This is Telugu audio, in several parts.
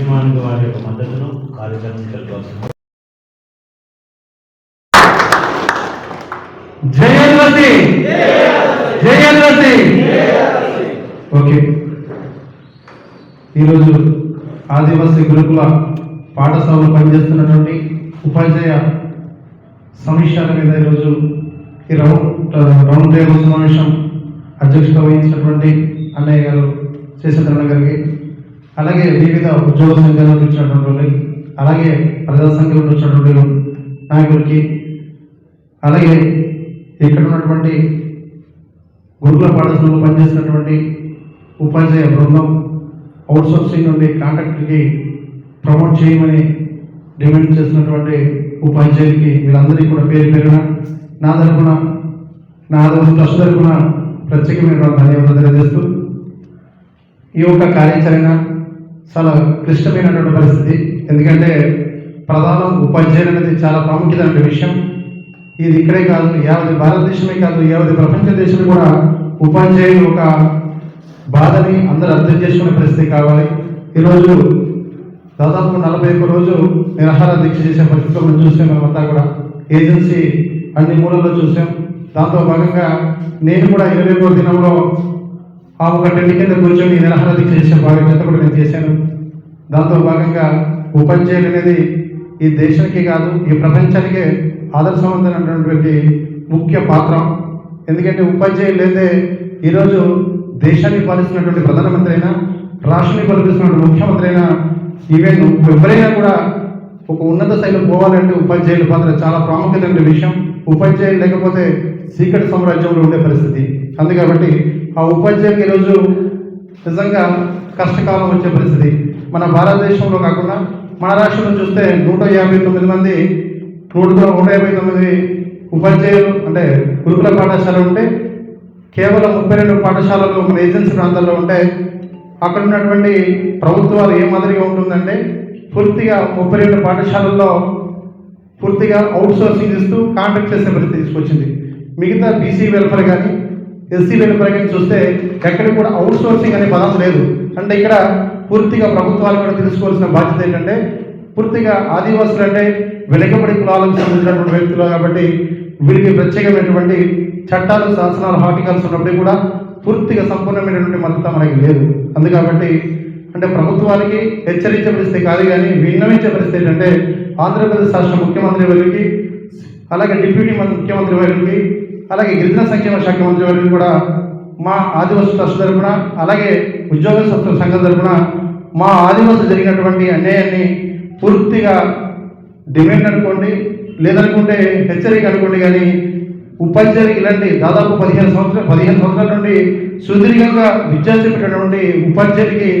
యజమానుల వారి యొక్క మద్దతును కార్యక్రమం తెలపాల్సింది జయన్వతి జయన్వతి ఓకే. ఈరోజు ఆదివాసీ గురుకుల పాఠశాలలో పనిచేస్తున్నటువంటి ఉపాధ్యాయ సమీక్షల మీద ఈరోజు ఈ రౌండ్ రౌండ్ టేబుల్ సమావేశం అధ్యక్షత వహించినటువంటి అన్నయ్య గారు శేషచంద్రన్న గారికి అలాగే వివిధ ఉద్యోగ సంఘాల నుంచి వచ్చినటువంటి అలాగే ప్రజా సంఘాల నుంచి వచ్చినటువంటి నాయకులకి అలాగే ఇక్కడ ఉన్నటువంటి గురుకుల పాఠశాలలో పనిచేసినటువంటి ఉపాధ్యాయ బృందం అవుట్సోర్సింగ్ నుండి కాంట్రాక్ట్కి ప్రమోట్ చేయమని డిమాండ్ చేసినటువంటి ఉపాధ్యాయులకి వీళ్ళందరికీ కూడా పేరు పేరున నా తరపున నా ఆదరణ ట్రస్ట్ తరపున ప్రత్యేకమైన ధన్యవాదాలు తెలియజేస్తూ ఈ యొక్క కార్యాచరణ చాలా క్లిష్టమైనటువంటి పరిస్థితి. ఎందుకంటే ప్రధాన ఉపాధ్యాయులు అనేది చాలా ప్రాముఖ్యమైన విషయం. ఇది ఇక్కడే కాదు యావతి భారతదేశమే కాదు యావతి ప్రపంచ దేశం కూడా ఉపాధ్యాయులు ఒక బాధని అందరూ అర్థం చేసుకునే పరిస్థితి కావాలి. ఈరోజు దాదాపు నలభై ఒక్క రోజు నిరాహార దీక్ష చేసే పరిస్థితిలో మనం చూసాం మనమంతా కూడా. ఏజెన్సీ అన్ని మూలల్లో చూసాం. దాంతో భాగంగా నేను కూడా ఇరవై ఒకటో దినంలో ఆ ఒక టెంట్ కింద కూర్చొని నిరాహార దీక్ష చేసే బాధ్యత కూడా నేను చేశాను. దాంతో భాగంగా ఉపాధ్యాయులు అనేది ఈ దేశానికి కాదు ఈ ప్రపంచానికే ఆదర్శవంతమైనటువంటి ముఖ్య పాత్ర. ఎందుకంటే ఉపాధ్యాయులు లేదే ఈరోజు దేశాన్ని పాలిస్తున్నటువంటి ప్రధానమంత్రి అయినా రాష్ట్రాన్ని పాలిస్తున్నటువంటి ముఖ్యమంత్రి అయినా ఈవెన్ ఎవరైనా కూడా ఒక ఉన్నత స్థాయిలో పోవాలంటే ఉపాధ్యాయుల పాత్ర చాలా ప్రాముఖ్యత విషయం. ఉపాధ్యాయులు లేకపోతే సీక్రెట్ సామ్రాజ్యంలో ఉండే పరిస్థితి. అందు కాబట్టి ఆ ఉపాధ్యాయులకు ఈరోజు నిజంగా కష్టకాలం వచ్చే పరిస్థితి. మన భారతదేశంలో కాకుండా మన రాష్ట్రంలో చూస్తే నూట యాభై తొమ్మిది మంది నూట నూట యాభై తొమ్మిది ఉపాధ్యాయులు అంటే గురుకుల పాఠశాలలు ఉంటే కేవలం ముప్పై రెండు పాఠశాలలు మన ఏజెన్సీ ప్రాంతాల్లో ఉంటే అక్కడ ఉన్నటువంటి ప్రభుత్వాలు ఏ మాదిరిగా ఉంటుందంటే పూర్తిగా ముప్పై రెండు పాఠశాలల్లో పూర్తిగా అవుట్ సోర్సింగ్ ఇస్తూ కాంట్రాక్ట్ చేసే పరిస్థితి తీసుకొచ్చింది. మిగతా బీసీ వెల్ఫేర్ కానీ ఎస్సీ వెల్ఫేర్ కానీ చూస్తే ఎక్కడ కూడా అవుట్ సోర్సింగ్ అనే పదం లేదు. అంటే ఇక్కడ పూర్తిగా ప్రభుత్వాలు కూడా తెలుసుకోవాల్సిన బాధ్యత ఏంటంటే పూర్తిగా ఆదివాసులు అంటే వెనుకబడి కులాలకు సంబంధించినటువంటి వ్యక్తులు కాబట్టి వీరికి ప్రత్యేకమైనటువంటి చట్టాలు శాసనాలు హార్టికల్స్ ఉన్నప్పుడు కూడా పూర్తిగా సంపూర్ణమైనటువంటి మద్దతు మనకి లేదు. అందుకాబట్టి అంటే ప్రభుత్వానికి హెచ్చరించే పరిస్థితి కాదు కానీ విన్నవించే పరిస్థితి ఏంటంటే ఆంధ్రప్రదేశ్ రాష్ట్ర ముఖ్యమంత్రి వారికి అలాగే డిప్యూటీ ముఖ్యమంత్రి వారికి అలాగే గిరిజన సంక్షేమ శాఖ మంత్రి వారికి కూడా మా ఆదివాసీ ట్రస్ట్ తరపున అలాగే ఉద్యోగస్తుల సంఘం తరపున మా ఆదివాసీ జరిగినటువంటి అన్యాయాన్ని పూర్తిగా డిమాండ్ అనుకోండి లేదనుకుంటే హెచ్చరిక అనుకోండి కానీ ఉపాధ్యాయులకు ఇలాంటి దాదాపు పదిహేను సంవత్సరాలు పదిహేను సంవత్సరాల నుండి సుదీర్ఘంగా విద్యా చెప్పేటటువంటి ఉపాధ్యాయులకి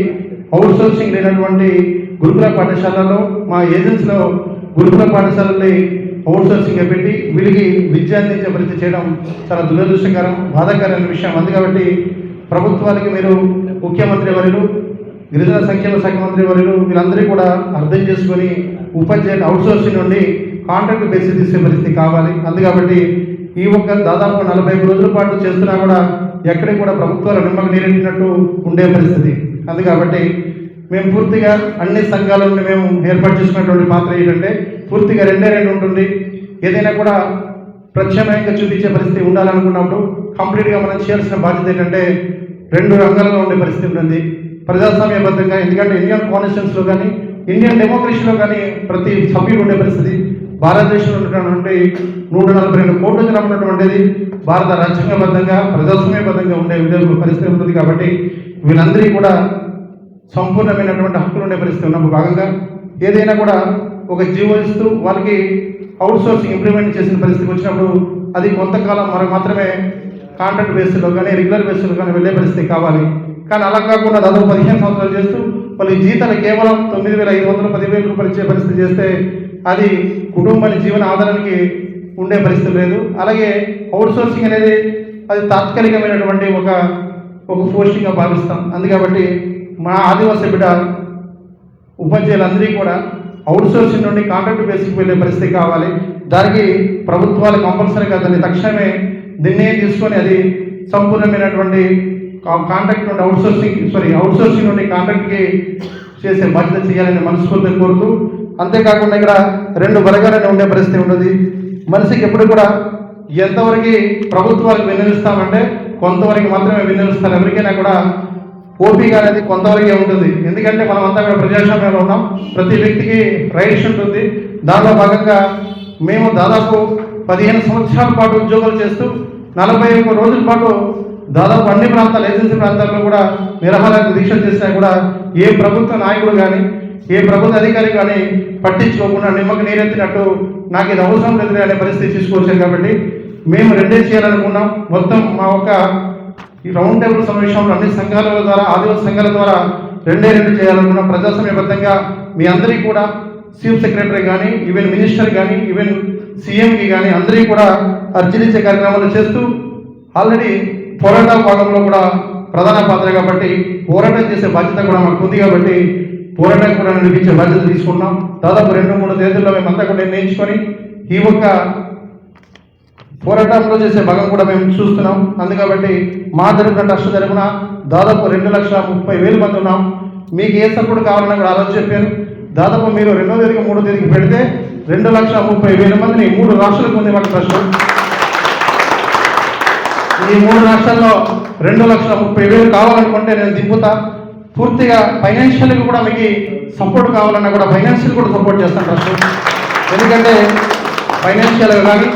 అవుట్ సోర్సింగ్ లేనటువంటి గురుకుల పాఠశాలలో మా ఏజెన్సీలో గురుకుల పాఠశాలని అవుట్ పెట్టి వీరికి విద్య అందించే పరిస్థితి చేయడం చాలా దురదృష్టకరం బాధాకరమైన విషయం. అందు కాబట్టి ప్రభుత్వానికి మీరు ముఖ్యమంత్రి వర్యులు గిరిజన సంక్షేమ శాఖ మంత్రి వర్యులు వీళ్ళందరూ కూడా అర్థం చేసుకొని ఉపాధ్యాయులు అవుట్ సోర్సింగ్ నుండి కాంట్రాక్ట్ బేసిస్ తీసే పరిస్థితి కావాలి. అందు కాబట్టి ఈ ఒక్క దాదాపు నలభై ఐదు రోజుల పాటు చేస్తున్నా కూడా ఎక్కడికి కూడా ప్రభుత్వాలు నిమ్మక నీరెట్టినట్టు ఉండే పరిస్థితి. అందు కాబట్టి మేము పూర్తిగా అన్ని సంఘాల నుండి మేము ఏర్పాటు చేసుకున్నటువంటి పాత్ర ఏంటంటే పూర్తిగా రెండే రెండు ఉంటుంది. ఏదైనా కూడా ప్రత్యామ్నాయంగా చూపించే పరిస్థితి ఉండాలనుకున్నప్పుడు కంప్లీట్గా మనం చేయాల్సిన బాధ్యత ఏంటంటే రెండు రంగాల్లో ఉండే పరిస్థితి ఉంటుంది. ప్రజాస్వామ్యబద్ధంగా ఎందుకంటే ఇండియన్ కాన్స్టిట్యూన్స్లో కానీ ఇండియన్ డెమోక్రసీలో కానీ ప్రతి సభ్యుడు ఉండే పరిస్థితి. భారతదేశంలో ఉన్నటువంటి నూట నలభై రెండు కోట్ల జనం ఉన్నటువంటిది. భారత రాజ్యాంగబద్ధంగా ప్రజాస్వామ్యబద్ధంగా ఉండే విధంగా పరిస్థితి ఉంటుంది కాబట్టి వీళ్ళందరికీ కూడా సంపూర్ణమైనటువంటి హక్కులు ఉండే పరిస్థితి ఉన్నప్పుడు భాగంగా ఏదైనా కూడా ఒక జీవో ఇస్తూ వాళ్ళకి అవుట్ సోర్సింగ్ ఇంప్లిమెంట్ చేసిన పరిస్థితికి వచ్చినప్పుడు అది కొంతకాలం మరి మాత్రమే కాంట్రాక్ట్ బేస్లో కానీ రెగ్యులర్ బేస్లో కానీ వెళ్ళే పరిస్థితి కావాలి. కానీ అలా కాకుండా దాదాపు పదిహేను సంవత్సరాలు చేస్తూ వాళ్ళ జీతాలు కేవలం తొమ్మిది వేల ఐదు వందలు పదివేల రూపాయలు ఇచ్చే పరిస్థితి చేస్తే అది కుటుంబాన్ని జీవన ఆధారానికి ఉండే పరిస్థితి లేదు. అలాగే అవుట్ సోర్సింగ్ అనేది అది తాత్కాలికమైనటువంటి ఒక ఒక పోస్టింగ్గా భావిస్తాం. అందుకబట్టి మా ఆదివాసీ బిడ్డ ఉపాధ్యాయులందరికీ కూడా అవుట్ సోర్సింగ్ నుండి కాంట్రాక్ట్ బేసిక్ వెళ్ళే పరిస్థితి కావాలి. దానికి ప్రభుత్వాలు కంపల్సరీగా దాన్ని తక్షణమే నిర్ణయం తీసుకొని అది సంపూర్ణమైనటువంటి కాంట్రాక్ట్ నుండి outsourcing sorry outsourcing నుండి కాంట్రాక్ట్కి చేసే బాధ్యత చేయాలని మనస్ఫూర్తిగా కోరుతూ అంతేకాకుండా ఇక్కడ రెండు వర్గాలని ఉండే పరిస్థితి ఉండదు మనిషికి ఎప్పుడు కూడా ఎంతవరకు ప్రభుత్వాలకు విన్నవిస్తామంటే కొంతవరకు మాత్రమే విన్నవిస్తారు ఎవరికైనా కూడా ఓపిక అనేది కొంతవరకే ఉంటుంది. ఎందుకంటే మనం అంతా కూడా ప్రజాస్వామ్యంలో ఉన్నాం. ప్రతి వ్యక్తికి రైట్స్ ఉంటుంది. దానిలో భాగంగా మేము దాదాపు పదిహేను సంవత్సరాల పాటు ఉద్యోగాలు చేస్తూ నలభై ఒక్క రోజుల పాటు దాదాపు అన్ని ప్రాంతాలు ఏజెన్సీ ప్రాంతాల్లో కూడా నిరహార దీక్ష చేసినా కూడా ఏ ప్రభుత్వ నాయకుడు కానీ ఏ ప్రభుత్వ అధికారి కానీ పట్టించుకోకుండా నిమ్మకి నీరెత్తినట్టు నాకు ఇది అవసరం లేదు అనే పరిస్థితి తీసుకొచ్చారు కాబట్టి మేము రెండే చేయాలనుకున్నాం. మొత్తం మా ఒక ఈ రౌండ్ టేబుల్ సమావేశంలో అన్ని సంఘాల ద్వారా ఆదివాసీ సంఘాల ద్వారా రెండే రెండు చేయాలనుకున్న ప్రజాస్వామ్యబద్ధంగా మీ అందరికీ కూడా చీఫ్ సెక్రటరీ కానీ ఈవెన్ మినిస్టర్ కానీ ఈవెన్ సీఎంకి కానీ అందరికీ కూడా అర్జీలిచ్చే కార్యక్రమాలు చేస్తూ ఆల్రెడీ పోరాట భాగంలో కూడా ప్రధాన పాత్ర కాబట్టి పోరాటం చేసే బాధ్యత కూడా మాకు ఉంది కాబట్టి పోరాటం కూడా నడిపించే బాధ్యత తీసుకున్నాం. దాదాపు రెండు మూడు తేదీల్లో మేమంతా కూడా నిర్ణయించుకొని ఈ ఒక్క పోరాటంలో చేసే భాగం కూడా మేము చూస్తున్నాం. అందుకబట్టి మా తరపున ట్రస్ట్ తరపున దాదాపు రెండు లక్షల ముప్పై వేలు మంది ఉన్నాం. మీకు ఏ సపోర్ట్ కావాలని కూడా ఆలోచన చెప్పాను. దాదాపు మీరు రెండో తేదీకి మూడో తేదీకి పెడితే రెండు లక్షల ముప్పై వేల మందిని మూడు రాష్ట్రాలకు ఉంది మన ట్రస్ట్. ఈ మూడు రాష్ట్రాల్లో రెండు లక్షల ముప్పై వేలు కావాలనుకుంటే నేను దింపుతా. పూర్తిగా ఫైనాన్షియల్గా కూడా మీకు సపోర్ట్ కావాలన్నా కూడా ఫైనాన్షియల్ కూడా సపోర్ట్ చేస్తాను ట్రస్ట్. ఎందుకంటే ఫైనాన్షియల్గా కానీ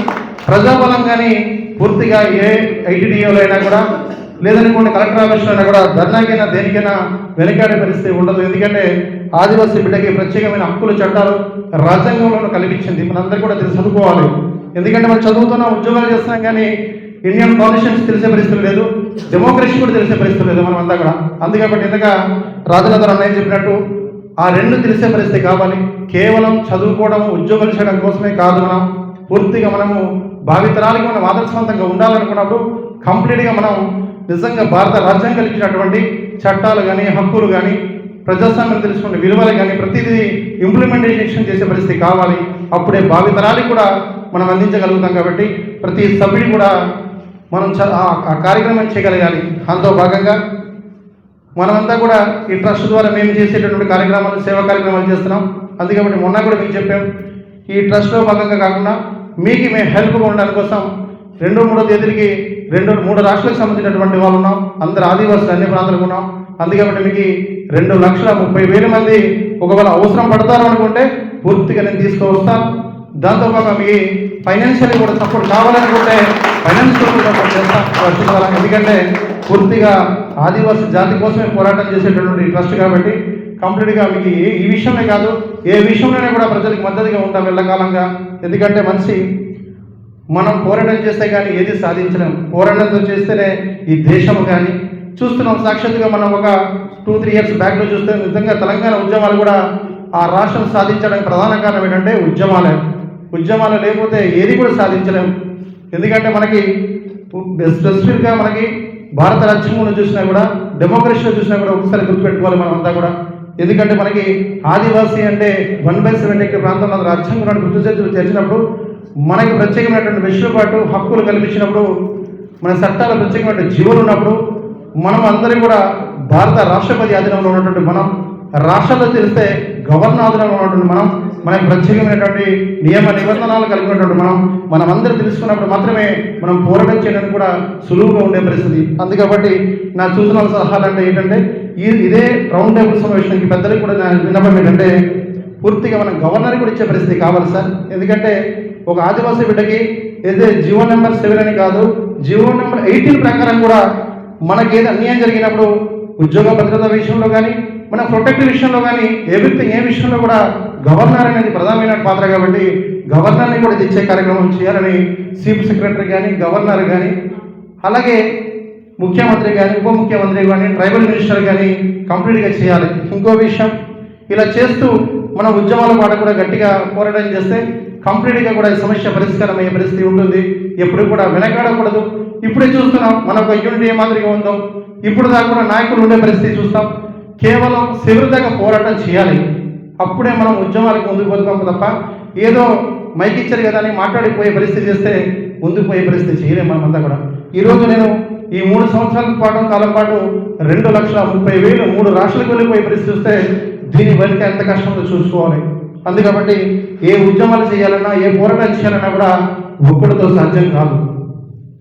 ప్రజాబలం కానీ పూర్తిగా ఏ ఐటీడీఓలో అయినా కూడా లేదనుకోండి కలెక్టర్ ఆఫీస్లో అయినా కూడా ధర్నాకైనా దేనికైనా వెనకాడే పరిస్థితి ఉండదు. ఎందుకంటే ఆదివాసీ బిడ్డకి ప్రత్యేకమైన హక్కులు చట్టాలు రాజ్యాంగంలో కల్పించింది. మనందరూ కూడా తెలిసి చదువుకోవాలి. ఎందుకంటే మనం చదువుతున్నాం ఉద్యోగాలు చేస్తున్నాం కానీ ఇండియన్ కాన్స్టిట్యూన్స్ తెలిసే పరిస్థితి లేదు. డెమోక్రసీ కూడా తెలిసే పరిస్థితి లేదు మనం అంతా కూడా అందుకబట్టి ఇంతగా రాజనగర్ అన్నయ్య చెప్పినట్టు ఆ రెండు తెలిసే పరిస్థితి కావాలి. కేవలం చదువుకోవడం ఉద్యోగాలు చేయడం కోసమే కాదు మనం. పూర్తిగా మనము భావితరాలకి మనం ఆదర్శవంతంగా ఉండాలనుకున్నప్పుడు కంప్లీట్గా మనం నిజంగా భారత రాజ్యాంగం కలిగినటువంటి చట్టాలు కానీ హక్కులు కానీ ప్రజాస్వామ్యం తెలుసుకునే విలువలు కానీ ప్రతిదీ ఇంప్లిమెంటేషన్ చేసే పరిస్థితి కావాలి. అప్పుడే భావితరాలకి కూడా మనం అందించగలుగుతాం కాబట్టి ప్రతి సభ్యుడు కూడా మనం చ- ఆ- కార్యక్రమం చేయగలగాలి. అందులో భాగంగా మనమంతా కూడా ఈ ట్రస్ట్ ద్వారా మేము చేసేటటువంటి కార్యక్రమాలు సేవా కార్యక్రమాలు చేస్తున్నాం. అందుకే మొన్న కూడా మీకు చెప్పాం. ఈ ట్రస్ట్లో భాగంగా కాకుండా మీకు మేము హెల్ప్గా ఉండడానికి కోసం రెండో మూడో తేదీలకి రెండు మూడు రాష్ట్రాలకు సంబంధించినటువంటి వాళ్ళు ఉన్నాం. అందరు ఆదివాసులు అన్ని ప్రాంతాలకు ఉన్నాం. అందుకని మీకు రెండు లక్షల ముప్పై వేల మంది ఒకవేళ అవసరం పడతారు అనుకుంటే పూర్తిగా నేను తీసుకువస్తాను దాంతోపాటు మీకు ఫైనాన్షియల్ కూడా సపోర్ట్ కావాలనుకుంటే ఫైనాన్షియల్ కూడా సపోర్ట్ చేస్తాను ఎందుకంటే పూర్తిగా ఆదివాసీ జాతి కోసమే పోరాటం చేసేటటువంటి ట్రస్ట్ కాబట్టి కంప్లీట్గా మీకు ఈ విషయమే కాదు ఏ విషయంలోనే కూడా ప్రజలకు మద్దతుగా ఉంటాం ఎల్లకాలంగా. ఎందుకంటే మనిషి మనం పోరాటం చేస్తే కానీ ఏది సాధించలేం. పోరాటంతో చేస్తేనే ఈ దేశం కానీ. చూస్తున్నాం సాక్షాత్గా మనం ఒక టూ త్రీ ఇయర్స్ బ్యాక్లో చూస్తే నిజంగా తెలంగాణ ఉద్యమాలు కూడా ఆ రాష్ట్రం సాధించడానికి ప్రధాన కారణం ఏంటంటే ఉద్యమాలే. ఉద్యమాలు లేకపోతే ఏది కూడా సాధించలేం. ఎందుకంటే మనకి స్పెసిఫిక్గా మనకి భారత రాజ్యాంగంలో చూసినా కూడా డెమోక్రసీలో చూసినా కూడా ఒకసారి గుర్తుపెట్టుకోవాలి మనం అంతా కూడా. ఎందుకంటే మనకి ఆదివాసీ అంటే వన్ బై సెవెన్ ఎక్కడ ప్రాంతంలో రాజ్యాంగం గుర్తు చేర్చి తెచ్చినప్పుడు మనకి ప్రత్యేకమైనటువంటి వెసులుబాటు హక్కులు కల్పించినప్పుడు మన చట్టాల ప్రత్యేకమైన జీవులు ఉన్నప్పుడు మనం అందరం కూడా భారత రాష్ట్రపతి ఆధీనంలో ఉన్నటువంటి మనం రాష్ట్రాల్లో తెలిస్తే గవర్నర్ ఆధీనంలో ఉన్నటువంటి మనం మనకి ప్రత్యేకమైనటువంటి నియమ నిబంధనలు కలిగినటువంటి మనం మనం అందరూ తెలుసుకున్నప్పుడు మాత్రమే మనం పోరాటం చేయడానికి కూడా సులువుగా ఉండే పరిస్థితి. అందుకబట్టి నా సూచనల సలహాలు అంటే ఏంటంటే ఈ ఇదే రౌండ్ టేబుల్ సమావేశానికి పెద్దలకు కూడా నా విన్నపం ఏంటంటే పూర్తిగా మనం గవర్నర్ కూడా ఇచ్చే పరిస్థితి కావాలి సార్. ఎందుకంటే ఒక ఆదివాసీ బిడ్డకి ఏదైతే జియో నెంబర్ సెవెన్ అని కాదు జియో నెంబర్ ఎయిటీన్ ప్రకారం కూడా మనకి ఏది అన్యాయం జరిగినప్పుడు ఉద్యోగ భద్రత విషయంలో కానీ మన ప్రొటెక్ట్ విషయంలో కానీ ఎవ్రీథింగ్ ఏ విషయంలో కూడా గవర్నర్ అనేది ప్రధానమైన పాత్ర కాబట్టి గవర్నర్ని కూడా తెచ్చే కార్యక్రమం చేయాలని చీఫ్ సెక్రటరీ కానీ గవర్నర్ కానీ అలాగే ముఖ్యమంత్రి కానీ ఉప ముఖ్యమంత్రి కానీ ట్రైబల్ మినిస్టర్ కానీ కంప్లీట్గా చేయాలి. ఇంకో విషయం ఇలా చేస్తూ మన ఉద్యమాల పాట కూడా గట్టిగా పోరాటం చేస్తే కంప్లీట్గా కూడా ఈ సమస్య పరిష్కారం అయ్యే పరిస్థితి ఉంటుంది. ఎప్పుడు కూడా వెనకాడకూడదు. ఇప్పుడే చూస్తున్నాం మన ఒక యూనిట్ ఏ మాదిరిగా ఉందో. ఇప్పుడు దాకా కూడా నాయకులు ఉండే పరిస్థితి చూస్తాం. కేవలం శివరి దాకా పోరాటం చేయాలి. అప్పుడే మనం ఉద్యమాలకు ముందుకు పోతాం తప్ప ఏదో మైక్ ఇచ్చారు కదా అని మాట్లాడిపోయే పరిస్థితి చేస్తే ముందుకు పోయే పరిస్థితి చేయలేము మనమంతా కూడా. ఈరోజు నేను ఈ మూడు సంవత్సరాల పాటు కాలం పాటు రెండు లక్షల ముప్పై వేలు మూడు రాష్ట్రాలకు వెళ్ళిపోయే పరిస్థితి వస్తే దీని వెనుక ఎంత కష్టంతో చూసుకోవాలి. అందుకబట్టి ఏ ఉద్యమాలు చేయాలన్నా ఏ పోరాటాలు చేయాలన్నా కూడా ఒక్కడితో సాధ్యం కాదు.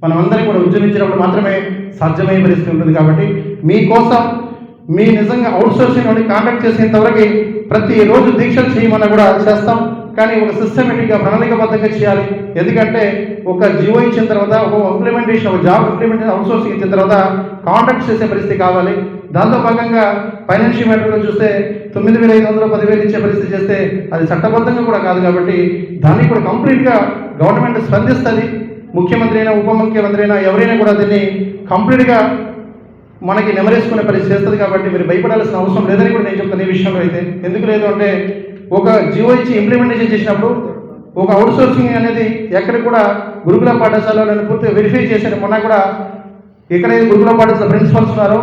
మనమందరం కూడా ఉద్యమించినప్పుడు మాత్రమే సాధ్యమయ్యే పరిస్థితి ఉంటుంది కాబట్టి మీకోసం మీ నిజంగా అవుట్ సోర్సింగ్ నుండి కాంటాక్ట్ చేసేంతవరకు ప్రతిరోజు ప్రతి రోజు దీక్షలు చేయమన్నా కూడా చేస్తాం. కానీ ఒక సిస్టమేటిక్గా ప్రణాళికబద్ధంగా చేయాలి. ఎందుకంటే ఒక జీవో ఇచ్చిన తర్వాత ఒక ఇంప్లిమెంటేషన్ ఒక జాబ్ ఇంప్లిమెంటేషన్ అవుట్సోర్సింగ్ ఇచ్చిన తర్వాత కాంట్రాక్ట్ చేసే పరిస్థితి కావాలి. దాంతో భాగంగా ఫైనాన్షియల్ మ్యాటర్లో చూస్తే తొమ్మిది వేల ఐదు వందలు పదివేలు ఇచ్చే పరిస్థితి చేస్తే అది చట్టబద్ధంగా కూడా కాదు కాబట్టి దాన్ని కూడా కంప్లీట్గా గవర్నమెంట్ స్పందిస్తుంది. ముఖ్యమంత్రి అయినా ఉప ముఖ్యమంత్రి అయినా ఎవరైనా కూడా దీన్ని కంప్లీట్గా మనకి నెమరేసుకునే పని చేస్తుంది కాబట్టి మీరు భయపడాల్సిన అవసరం లేదని కూడా నేను చెప్తాను ఈ విషయంలో అయితే. ఎందుకు లేదు అంటే ఒక జియో ఇచ్చి ఇంప్లిమెంటేషన్ చేసినప్పుడు ఒక అవుట్సోర్సింగ్ అనేది ఎక్కడ కూడా గురుకుల పాఠశాలలో పూర్తిగా వెరిఫై చేశారు మొన్న కూడా ఎక్కడైతే గురుకుల పాఠశాల ప్రిన్సిపల్స్ ఉన్నారో.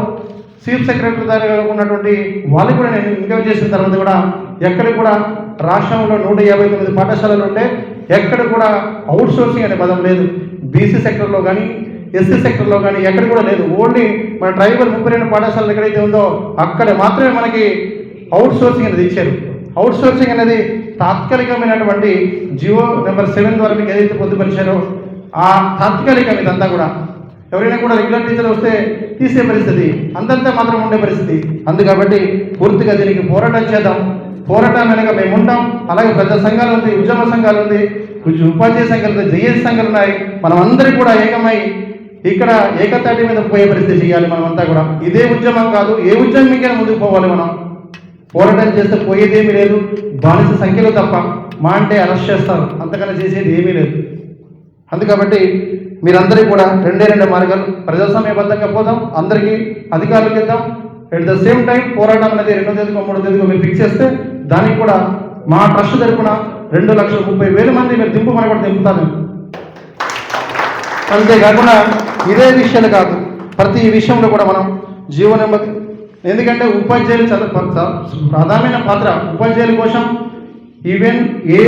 చీఫ్ సెక్రటరీ దగ్గర ఉన్నటువంటి వాళ్ళు కూడా నేను ఇంటర్వ్యూ చేసిన తర్వాత కూడా ఎక్కడ కూడా రాష్ట్రంలో నూట యాభై తొమ్మిది పాఠశాలలు ఉంటే ఎక్కడ కూడా అవుట్ సోర్సింగ్ అనే పదం లేదు. బీసీ సెక్టర్లో కానీ ఎస్సీ సెక్టర్లో కానీ ఎక్కడ కూడా లేదు. ఓన్లీ మన ట్రైబల్ ముప్పై రెండు పాఠశాలలు ఎక్కడైతే ఉందో అక్కడ మాత్రమే మనకి అవుట్ సోర్సింగ్ అనేది ఇచ్చారు. అవుట్ సోర్సింగ్ అనేది తాత్కాలికమైనటువంటి జియో నెంబర్ సెవెన్ ద్వారా మీకు ఏదైతే పొందుపరిచారో ఆ తాత్కాలికం ఇదంతా కూడా. ఎవరైనా కూడా రెగ్యులర్ టీచర్ వస్తే తీసే పరిస్థితి అంతంతా మాత్రం ఉండే పరిస్థితి. అందు కాబట్టి పూర్తిగా దీనికి పోరాటం చేద్దాం. పోరాటం వెనక మేము ఉంటాం. అలాగే పెద్ద సంఘాలు ఉంది ఉద్యమ సంఘాలు ఉంది ఉపాధ్యాయ సంఘాలు ఉంది సంఘాలు ఉన్నాయి. మనం అందరికీ కూడా ఏకమై ఇక్కడ ఏకతాటి మీద పోయే పరిస్థితి చేయాలి మనమంతా కూడా. ఇదే ఉద్యమం కాదు ఏ ఉద్యమంకైనా ముందుకు పోవాలి మనం. పోరాటం చేస్తే పోయేదేమీ లేదు బానిస సంఖ్యలో తప్ప మా అంటే అరెస్ట్ చేస్తారు. అంతకన్నా చేసేది ఏమీ లేదు. అందుకబట్టి మీరందరికీ కూడా రెండే రెండు మార్గాలు. ప్రజాస్వామ్యబద్ధంగా పోదాం అందరికీ అధికారులకు ఇద్దాం. ఎట్ ద సేమ్ టైం పోరాటం అనేది రెండో తేదీకో మూడో తేదీకో మీరు ఫిక్స్ చేస్తే దానికి కూడా మా ట్రస్ట్ తరపున రెండు లక్షల ముప్పై వేల మంది మీరు దింపు కూడా దింపుతాను అంతేకాకుండా ఇదే విషయాలు కాదు ప్రతి విషయంలో కూడా మనం జీవన ఎందుకంటే ఉపాధ్యాయులు చాలా ప్రధానమైన పాత్ర. ఉపాధ్యాయుల కోసం ఈవెన్ ఏ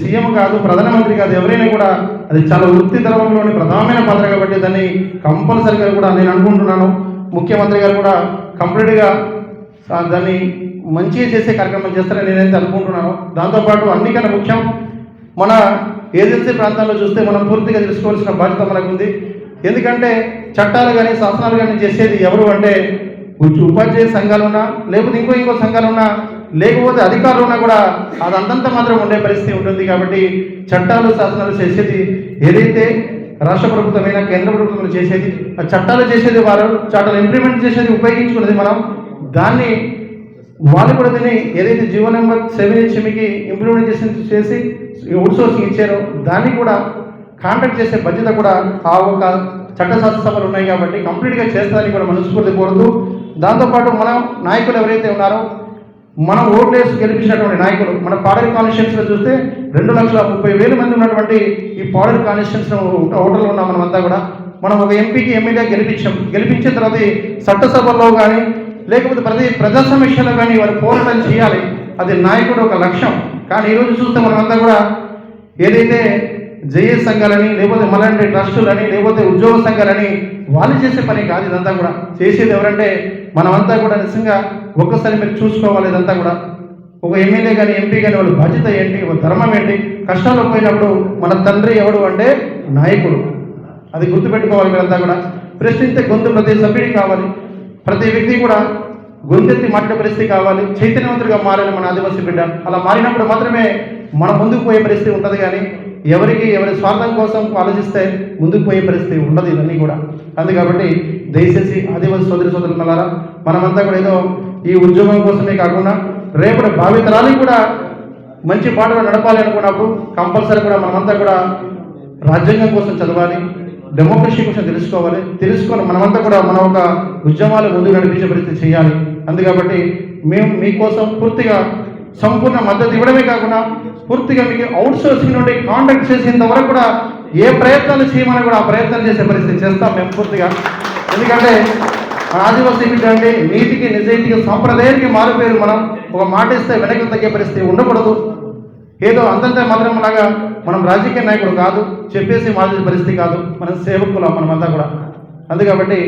సీఎం కాదు ప్రధానమంత్రి కాదు ఎవరైనా కూడా అది చాలా వృత్తి ధర్మంలోని ప్రధానమైన పాత్ర కాబట్టి దాన్ని కంపల్సరిగా కూడా నేను అనుకుంటున్నాను. ముఖ్యమంత్రి గారు కూడా కంప్లీట్గా దాన్ని మంచిగా చేసే కార్యక్రమం చేస్తారని నేనైతే అనుకుంటున్నాను. దాంతోపాటు అన్నికన్నా ముఖ్యం మన ఏజెన్సీ ప్రాంతాల్లో చూస్తే మనం పూర్తిగా తెలుసుకోవాల్సిన బాధ్యత మనకు ఉంది ఎందుకంటే చట్టాలు కానీ శాసనాలు కానీ చేసేది ఎవరు అంటే ఉపాధ్యాయ సంఘాలు ఉన్నా లేకపోతే ఇంకో ఇంకో సంఘాలు ఉన్నా లేకపోతే అధికారులు ఉన్నా కూడా అది అంతంత మాత్రం ఉండే పరిస్థితి ఉంటుంది కాబట్టి చట్టాలు శాసనాలు చేసేది ఏదైతే రాష్ట్ర ప్రభుత్వమైనా కేంద్ర ప్రభుత్వం చేసేది ఆ చట్టాలు చేసేది వారు చట్టాలు ఇంప్లిమెంట్ చేసేది ఉపయోగించుకునేది మనం దాన్ని వాళ్ళు కూడా దీన్ని ఏదైతే జీవో నెంబర్ సెవెన్ ఇచ్చి మీకు ఇంప్లిమెంటేషన్ చేసి అవుట్ సోర్సింగ్ ఇచ్చారో దాన్ని కూడా కాంటాక్ట్ చేసే బాధ్యత కూడా ఆ ఒక చట్ట సభలు ఉన్నాయి కాబట్టి కంప్లీట్గా చేస్తారని కూడా మనస్ఫూర్తి కోరుతూ దాంతోపాటు మన నాయకులు ఎవరైతే ఉన్నారో మనం ఓట్లేసి గెలిపించినటువంటి నాయకులు మన పాడేరు కాన్స్టిట్యూన్స్లో చూస్తే రెండు లక్షల ముప్పై వేల మంది ఉన్నటువంటి ఈ పాడేరు కాన్స్టిట్యూన్సీలో ఓటర్లు ఉన్నాం మనమంతా కూడా మనం ఒక ఎంపీకి ఎమ్మెల్యే గెలిపించాం. గెలిపించిన తర్వాత చట్టసభల్లో కానీ లేకపోతే ప్రతి ప్రజా సమీక్షలో కానీ వారు పోరాటం చేయాలి. అది నాయకుడు ఒక లక్ష్యం. కానీ ఈరోజు చూస్తే మనమంతా కూడా ఏదైతే జేఏ సంఘాలని లేకపోతే మలాంటి ట్రస్టులని లేకపోతే ఉద్యోగ సంఘాలని వాళ్ళు చేసే పని కాదు ఇదంతా కూడా. చేసేది ఎవరంటే మనమంతా కూడా నిజంగా ఒక్కసారి మీరు చూసుకోవాలి ఇదంతా కూడా. ఒక ఎమ్మెల్యే కానీ ఎంపీ కానీ వాళ్ళ బాధ్యత ఏంటి వాళ్ళ ధర్మం ఏంటి? కష్టాల్లో పోయినప్పుడు మన తండ్రి ఎవడు అంటే నాయకుడు. అది గుర్తుపెట్టుకోవాలి మీరంతా కూడా. ప్రశ్నిస్తే గొంతు ప్రతి సభ్యుడికి కావాలి. ప్రతి వ్యక్తి కూడా గొంతెత్తి మాట్లాడే పరిస్థితి కావాలి చైతన్యవంతుడిగా మారాలి మన ఆదివాసీ బిడ్డ. అలా మారినప్పుడు మాత్రమే మన ముందుకు పోయే పరిస్థితి ఉంటుంది కానీ ఎవరికి ఎవరి స్వార్థం కోసం ఆలోచిస్తే ముందుకు పోయే పరిస్థితి ఉండదు ఇవన్నీ కూడా. అందు కాబట్టి దయచేసి ఆదివాసీ సోదరి సోదరులారా మనమంతా కూడా ఏదో ఈ ఉద్యోగం కోసమే కాకుండా రేపటి భావితరాలకి కూడా మంచి పాటలు నడపాలి అనుకున్నప్పుడు కంపల్సరీ కూడా మనమంతా కూడా రాజ్యాంగం కోసం చదవాలి డెమోక్రసీ కోసం తెలుసుకోవాలి. తెలుసుకొని మనమంతా కూడా మన ఒక ఉద్యమాలు ముందుకు నడిపించే పరిస్థితి చేయాలి. అందుకబట్టి మేము మీకోసం పూర్తిగా సంపూర్ణ మద్దతు ఇవ్వడమే కాకుండా పూర్తిగా మీకు అవుట్ సోర్సింగ్ నుండి కాంటాక్ట్ చేసేంత వరకు కూడా ఏ ప్రయత్నాలు చేయమని కూడా ఆ ప్రయత్నాలు చేసే పరిస్థితి చేస్తాం మేము పూర్తిగా. ఎందుకంటే ఆదివాసీ బిడ్డ అంటే నీతికి నిజాయితీకి సాంప్రదాయానికి మారిపోయారు మనం ఒక మాట ఇస్తే వెనక్కి తగ్గే పరిస్థితి ఉండకూడదు. ఏదో అంతంత మాత్రం లాగా మనం రాజకీయ నాయకుడు కాదు చెప్పేసి మాదిరి పరిస్థితి కాదు మనం సేవకులం మనమంతా కూడా. అందుకాబట్టి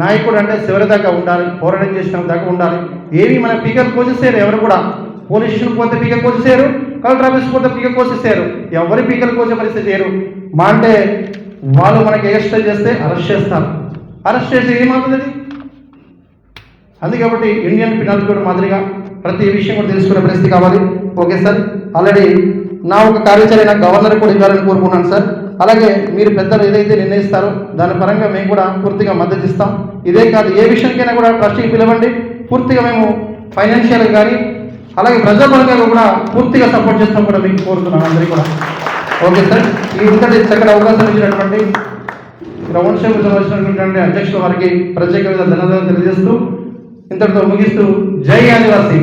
నాయకుడు అంటే చివరి దాకా ఉండాలి పోరాటం చేసిన దాకా ఉండాలి. ఏవి మన పీకర్ కోసేసారు ఎవరు కూడా. పోలీస్ స్టేషన్ పోతే పీకర్ కోసేసారు కలెక్టర్ ఆఫీస్ పోతే పీకర్ కోసేసారు. ఎవరి పీకర్ కోసే పరిస్థితి లేరు మా అంటే వాళ్ళు మనకి ఎక్స్ట్రా చేస్తే అరెస్ట్ చేస్తారు. అరెస్ట్ చేసి ఏమవుతుంది అది? అందుకే కాబట్టి ఇండియన్ పినాల్ కోడ్ మాదిరిగా ప్రతి విషయం కూడా తెలుసుకునే పరిస్థితి కావాలి. Okay sir. ఆల్రెడీ నా ఒక కార్యాచరణ గవర్నర్ కూడా ఇవ్వాలని కోరుకున్నాను సార్. అలాగే మీరు పెద్దలు ఏదైతే నిర్ణయిస్తారో దాని పరంగా మేము కూడా పూర్తిగా మద్దతు ఇస్తాం. ఇదే కాదు ఏ విషయానికైనా కూడా ట్రస్టీకి పిలవండి. పూర్తిగా మేము ఫైనాన్షియల్గా కానీ అలాగే ప్రజాపరంగా కూడా పూర్తిగా సపోర్ట్ చేస్తాం కూడా మీకు కోరుతున్నాను అందరికీ కూడా. Okay sir. ఈ ఇంతటి చక్కటి అవకాశం ఇచ్చినటువంటి గ్రౌండ్ షేప్ వచ్చినటువంటి అధ్యక్షుల వారికి ప్రత్యేకంగా ధన్యవాదాలు తెలియజేస్తూ ఇంతటితో ముగిస్తూ జై ఆదివాసీ.